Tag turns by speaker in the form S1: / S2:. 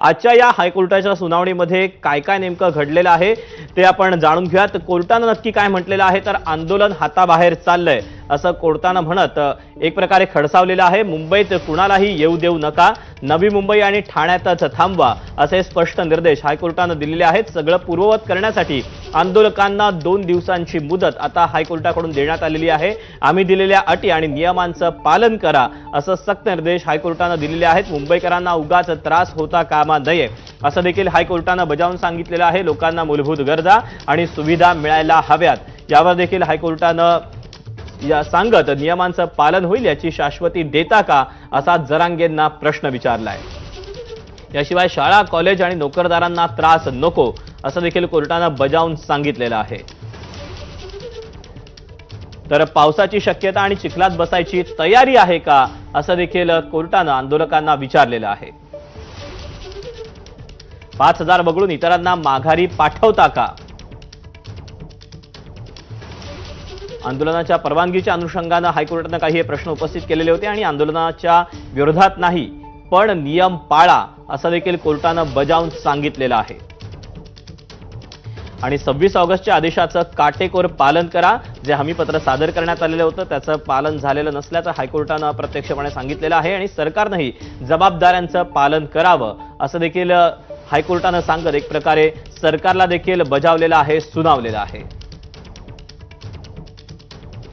S1: आजच्या या हायकोर्टाच्या सुनावणीमध्ये काय काय नेमकं घडलेलं आहे ते आपण जाणून घेऊयात. कोर्टानं नक्की काय म्हटलेलं आहे? तर आंदोलन हाताबाहेर चाललंय असं कोर्टानं म्हणत एक प्रकारे खडसावलेलं आहे. मुंबईत कुणालाही येऊ देऊ नका. नवी मुंबई आणि ठाण्यातच थांबवा असे स्पष्ट निर्देश हायकोर्टानं दिलेले आहेत. सगळं पूर्ववत करण्यासाठी आंदोलकांना दोन दिवसांची मुदत आता हायकोर्टाकडून देण्यात आलेली आहे. आम्ही दिलेल्या अटी आणि नियमांचं पालन करा असं सक्त निर्देश हायकोर्टानं दिलेले आहेत. मुंबईकरांना उगाच त्रास होता कामा नये असं देखील हायकोर्टानं बजावून सांगितलेलं आहे. लोकांना मूलभूत गरजा आणि सुविधा मिळायला हव्यात. यावर देखील हायकोर्टानं या सांगत नियमांचं पालन होईल याची शाश्वती देता का असा जरांगेंना प्रश्न विचारला आहे याशिवाय शाळा कॉलेज आणि नोकरदारांना त्रास नको असं देखील कोर्टानं बजावून सांगितलेलं आहे. तर पावसाची शक्यता आणि चिखलात बसायची तयारी आहे का असं देखील कोर्टानं आंदोलकांना विचारलेलं आहे. पाच हजार वगळून इतरांना माघारी पाठवता का? आंदोलनाच्या परवानगीच्या अनुषंगानं हायकोर्टानं काही हे प्रश्न उपस्थित केलेले होते आणि आंदोलनाच्या विरोधात नाही. पण नियम पाळा असं देखील कोर्टानं बजावून सांगितलेलं आहे. आणि सव्वीस ऑगस्टच्या आदेशाचं काटेकोर पालन करा जे हमीपत्र सादर करण्यात आलेलं होतं त्याचं पालन झालेलं नसल्याचं हायकोर्टानं अप्रत्यक्षपणे सांगितलेलं आहे आणि सरकारनंही जबाबदाऱ्यांचं पालन करावं असं देखील हायकोर्टानं सांगत एक प्रकारे सरकारला देखील बजावलेलं आहे सुनावलेलं आहे.